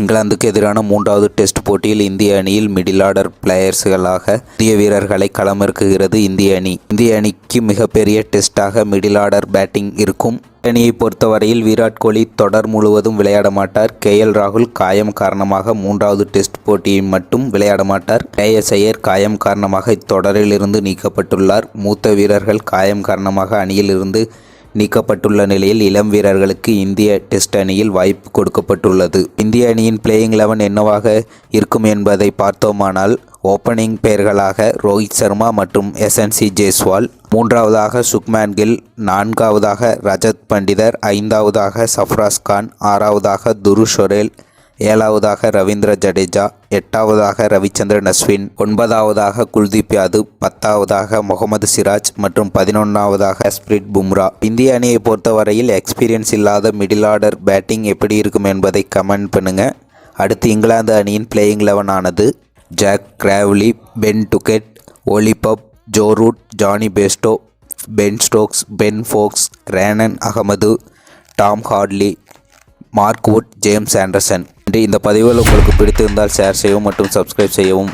இங்கிலாந்துக்கு எதிரான மூன்றாவது டெஸ்ட் போட்டியில் இந்திய அணியில் மிடில் ஆர்டர் பிளேயர்ஸ்களாக இந்திய வீரர்களை களமிறக்குகிறது இந்திய அணி. இந்திய அணிக்கு மிகப்பெரிய டெஸ்டாக மிடில் ஆர்டர் பேட்டிங் இருக்கும். அணியை பொறுத்தவரையில் விராட் கோலி தொடர் முழுவதும் விளையாட மாட்டார். கே எல் ராகுல் காயம் காரணமாக மூன்றாவது டெஸ்ட் போட்டியை மட்டும் விளையாட மாட்டார். ஸ்ரேயஸ் ஐயர் காயம் காரணமாக இத்தொடரிலிருந்து நீக்கப்பட்டுள்ளார். மூத்த வீரர்கள் காயம் காரணமாக அணியிலிருந்து நீக்கப்பட்டுள்ள நிலையில் இளம் வீரர்களுக்கு இந்திய டெஸ்ட் அணியில் வாய்ப்பு கொடுக்கப்பட்டுள்ளது. இந்திய அணியின் பிளேயிங் லெவன் என்னவாக இருக்கும் என்பதை பார்த்தோமானால் ஓப்பனிங் பெயர்களாக ரோஹித் சர்மா மற்றும் எஸ்என்சி ஜெய்ஸ்வால் மூன்றாவதாக சுக்மேன் கில் நான்காவதாக ரஜத் பண்டிதர் ஐந்தாவதாக சஃப்ராஸ் கான் ஆறாவதாக துரு ஷொரேல் ஏழாவதாக ரவீந்திர ஜடேஜா எட்டாவதாக ரவிச்சந்திரன் அஸ்வின் ஒன்பதாவதாக குல்தீப் யாதவ் பத்தாவதாக முகமது சிராஜ் மற்றும் பதினொன்றாவதாக ஸ்பிரிட் பும்ரா. இந்திய அணியை பொறுத்தவரையில் எக்ஸ்பீரியன்ஸ் இல்லாத மிடில் ஆர்டர் பேட்டிங் எப்படி இருக்கும் என்பதை கமெண்ட் பண்ணுங்க. அடுத்து இங்கிலாந்து அணியின் பிளேயிங் லெவன் ஆனது Jack Crawley Ben Duckett Ollie Pope Joe Root Jonny Bairstow Ben Stokes Ben Foakes Rehan Ahmed Tom Hartley Mark Wood James Anderson. இந்த பதிவுகள் உங்களுக்கு பிடித்திருந்தால் ஷேர் செய்யவும் மற்றும் சப்ஸ்கிரைப் செய்யவும்.